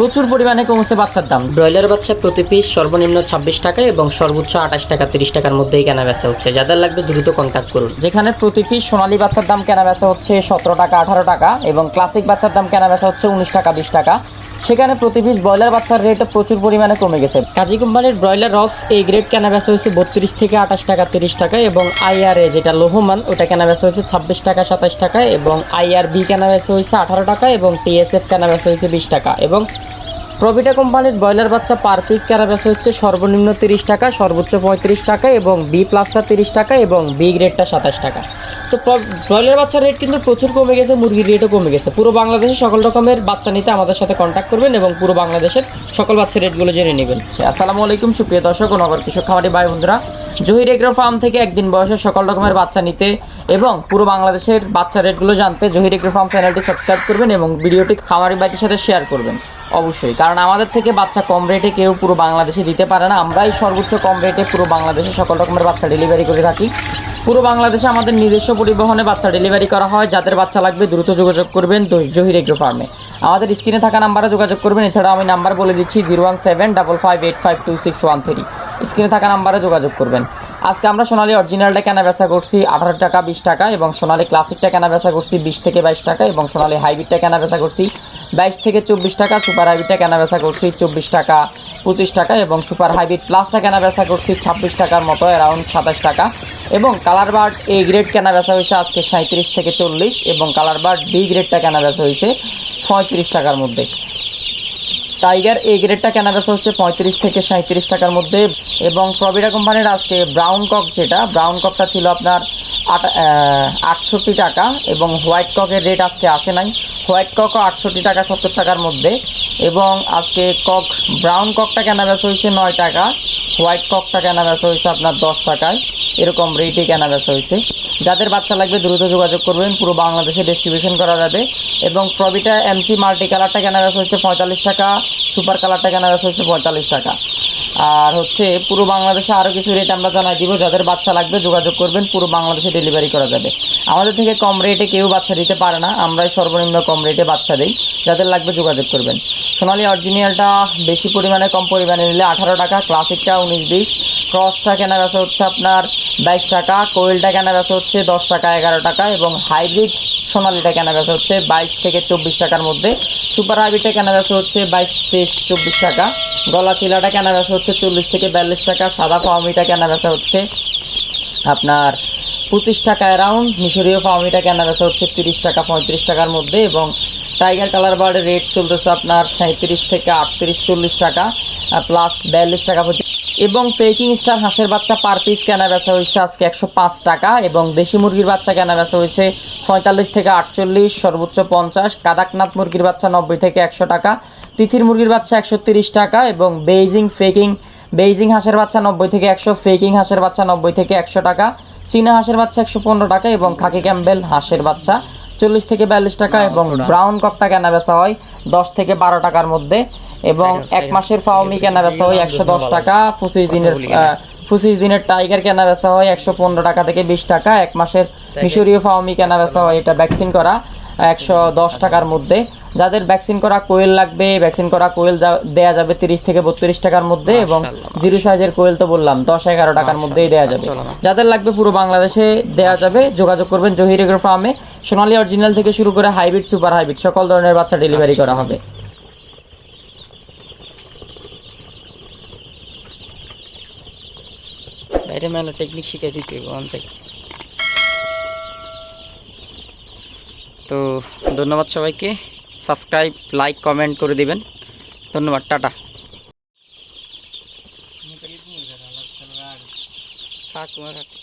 প্রচুর পরিমাণে কমছে বাচ্চার দাম। ব্রয়লার বাচ্চা প্রতি পিস সর্বনিম্ন ছাব্বিশ টাকা এবং সর্বোচ্চ আঠাশ টাকা তিরিশ টাকার মধ্যেই কেনা বেচা হচ্ছে। যাদের লাগবে দ্রুত কন্ট্যাক্ট করুন। যেখানে প্রতি পিস সোনালী বাচ্চার দাম কেনা বেচা হচ্ছে সতেরো টাকা আঠারো টাকা এবং ক্লাসিক বাচ্চার দাম কেনা বেচা হচ্ছে উনিশ টাকা বিশ টাকা। সেখানে প্রতি পিস ব্রয়লার বাচ্চার রেট প্রচুর পরিমাণে কমে গেছে। কাজী কোম্পানির ব্রয়লার রস, এই গ্রেড কেনা বেচা হয়েছে বত্রিশ থেকে আঠাশ টাকা, তিরিশ টাকা এবং আইআরএ যেটা লোহমান, ওটা কেনা বেচা হয়েছে ছাব্বিশ টাকা, সাতাশ টাকা এবং আইআরবি কেনা বেচা হয়েছে আঠারো টাকা এবং টিএসএফ কেনা বেচা হয়েছে বিশ টাকা এবং প্রভিটা কোম্পানির ব্রয়লার বাচ্চা পার পিস বেচা হচ্ছে সর্বনিম্ন তিরিশ টাকা সর্বোচ্চ পঁয়ত্রিশ টাকা এবং বি প্লাসটা তিরিশ টাকা এবং বি গ্রেডটা সাতাশ টাকা। তো ব্রয়লার বাচ্চার রেট কিন্তু প্রচুর কমে গেছে মুরগির রেটও কমে গেছে। পুরো বাংলাদেশে সকল রকমের বাচ্চা নিতে আমাদের সাথে কন্ট্যাক্ট করবেন এবং পুরো বাংলাদেশের সকল বাচ্চার রেটগুলো জেনে নেবেন। আচ্ছা, আসসালামু আলাইকুম সুপ্রিয় দর্শক ও নগর কৃষক খামারি ভাই বন্ধুরা। জহির এগ্রো ফার্ম থেকে একদিন বয়সে সকল রকমের বাচ্চা নিতে এবং পুরো বাংলাদেশের বাচ্চা রেটগুলো জানতে জহির এগ্রো ফার্ম চ্যানেলটি সাবস্ক্রাইব করবেন এবং ভিডিওটি খামারি বাইকের সাথে শেয়ার করবেন। অবশ্যই। কারণ আমাদের থেকে বাচ্চা কম রেটে কেউ পুরো বাংলাদেশে দিতে পারে না। আমরাই সর্বোচ্চ কম রেটে পুরো বাংলাদেশে সকল রকমের বাচ্চা ডেলিভারি করে থাকি। পুরো বাংলাদেশে আমাদের নিজস্ব পরিবহনে বাচ্চা ডেলিভারি করা হয়। যাদের বাচ্চা লাগবে দ্রুত যোগাযোগ করবেন জহির এগ্রো ফার্মে। আমাদের স্ক্রিনে থাকা নাম্বারে যোগাযোগ করবেন। এছাড়াও আমি নাম্বার বলে দিচ্ছি zero one seven double five eight five two six one three. স্ক্রিনে থাকা নাম্বারে যোগাযোগ করবেন। আজকে আমরা সোনালি অরিজিনালটা কেনা বেচা করছি আঠারো টাকা, বিশ টাকা এবং সোনালি ক্লাসিকটা কেনা বেচা করছি বিশ থেকে বাইশ টাকা এবং সোনালি হাইব্রিডটা কেনা বেচা করছি বাইশ থেকে চব্বিশ টাকা, সুপার হাইব্রিডটা কেনা বেচা করছি চব্বিশ টাকা, পঁচিশ টাকা এবং সুপার হাইব্রিড প্লাসটা কেনাবেচা করছি ছাব্বিশ টাকার মতো অ্যারাউন্ড সাতাশ টাকা। এবং কালার বার্ড এ গ্রেড কেনাবেচা হয়েছে আজকে সাঁত্রিশ থেকে চল্লিশ এবং কালার বার্ড বি গ্রেডটা কেনাবেচা হয়েছে পঁয়ত্রিশ টাকার মধ্যে। টাইগার এ গ্রেডটা কেনা বেচা হচ্ছে পঁয়ত্রিশ থেকে সাঁত্রিশ টাকার মধ্যে। এবং প্রবিরা কোম্পানির আজকে ব্রাউন কক যেটা, ব্রাউন ককটা ছিল আপনার আট আটষট্টি টাকা এবং হোয়াইট ককের রেট আজকে আসে নাই। হোয়াইট ককও আটষট্টি টাকা সত্তর টাকার মধ্যে। এবং আজকে কক, ব্রাউন ককটা কেনা বেচা হয়েছে নয় টাকা। হোয়াইট ককটা কেনা বেচা হয়েছে আপনার দশ টাকায়। এরকম রেটে কেনা বেচা হয়েছে। যাদের বাচ্চা লাগবে দ্রুত যোগাযোগ করবেন, পুরো বাংলাদেশে ডিস্ট্রিবিউশন করা যাবে। এবং প্রবিটা এমসি মাল্টি কালারটা কেনা বেচা হচ্ছে পঁয়তাল্লিশ টাকা সুপার কালারটা কেনা বেচা হচ্ছে পঁয়তাল্লিশ টাকা। আর হচ্ছে পুরো বাংলাদেশে আরও কিছু রেট আমরা জানাই দিব। যাদের বাচ্চা লাগবে যোগাযোগ করবেন, পুরো বাংলাদেশে ডেলিভারি করা যাবে। আমাদের থেকে কম রেটে কেউ বাচ্চা দিতে পারে না, আমরাই সর্বনিম্ন কম রেটে বাচ্চা দিই। যাদের লাগবে যোগাযোগ করবেন। সোনালি অরিজিনালটা বেশি পরিমাণে, কম পরিমাণে নিলে আঠারো টাকা ক্লাসিকটা উনিশ বিশ। ক্রসটা কেনা বেচা হচ্ছে আপনার বাইশ টাকা, কোয়েলটা কেনা বেচা হচ্ছে দশ টাকা, এগারো টাকা এবং হাইব্রিড সোনালিটা কেনা বেচা হচ্ছে বাইশ থেকে চব্বিশ টাকার মধ্যে। সুপার হাইব্রিডটা কেনা বেচা হচ্ছে বাইশ তেইশ চব্বিশ টাকা। গলা চিলাটা কেনা বেচা হচ্ছে চল্লিশ থেকে বিয়াল্লিশ টাকা। সাদা ফাউমিটা কেনা বেচা হচ্ছে আপনার পঁচিশ টাকা অ্যারাউন্ড। মিশরীয় ফাউমিটা কেনা বেচা হচ্ছে তিরিশ টাকা, পঁয়ত্রিশ টাকার মধ্যে এবং টাইগার কালার বার্ডের রেট চলতেছে আপনার সাঁত্রিশ থেকে আটত্রিশ, চল্লিশ টাকা। প্লাস বিয়াল্লিশ টাকা পর্যন্ত এবং ফেকিং স্টার হাঁসের বাচ্চা পার পিস কেনা বেচা হয়েছে আজকে একশো পাঁচ টাকা এবং দেশি মুরগির বাচ্চা কেনা বেচা হয়েছে পঁয়তাল্লিশ থেকে আটচল্লিশ সর্বোচ্চ পঞ্চাশ কাদাকনাথ মুরগির বাচ্চা নব্বই থেকে একশো টাকা তিথির মুরগির বাচ্চা একশো তিরিশ টাকা এবং বেইজিং ফেকিং বেইজিং হাঁসের বাচ্চা নব্বই থেকে একশো ফেকিং হাঁসের বাচ্চা নব্বই থেকে একশো টাকা চীনা হাঁসের বাচ্চা একশো পনেরো টাকা এবং খাকি ক্যাম্বেল হাঁসের বাচ্চা চল্লিশ থেকে বিয়াল্লিশ টাকা এবং ব্রাউন ককটা কেনা বেচা হয় দশ থেকে বারো টাকার মধ্যে। এবং এক মাসের ফাউমি কেনা বেচা হয় একশো দশ টাকা পঁচিশ দিনের পঁচিশ দিনের টাইগার কেনা বেচা হয় একশো পনেরো টাকা থেকে বিশ টাকা এক মাসের মিশরীয় ফাউমি কেনা বেচা হয় এটা ভ্যাকসিন করা একশো দশ টাকার মধ্যে। যাদের ভ্যাকসিন করা কোয়েল লাগবে ভ্যাকসিন করা কোয়েল যা- দেয়া যাবে তিরিশ থেকে বত্রিশ টাকার মধ্যে এবং জিরো সাইজের কোয়েল তো বললাম দশ এগারো টাকার মধ্যেই দেয়া যাবে। যাদের লাগবে পুরো বাংলাদেশে দেয়া যাবে যোগাযোগ করবেন জহির ফার্মে। সোনালি অরিজিনাল থেকে শুরু করে হাইব্রিড সুপার হাইব্রিড সকল ধরনের বাচ্চা ডেলিভারি করা হবে। বাইরে মেলা টেকনিক শিখে দিতে অনসাই তো ধন্যবাদ সবাইকে সাবস্ক্রাইব লাইক কমেন্ট করে দিবেন ধন্যবাদ টাটা থাক তোমার থাক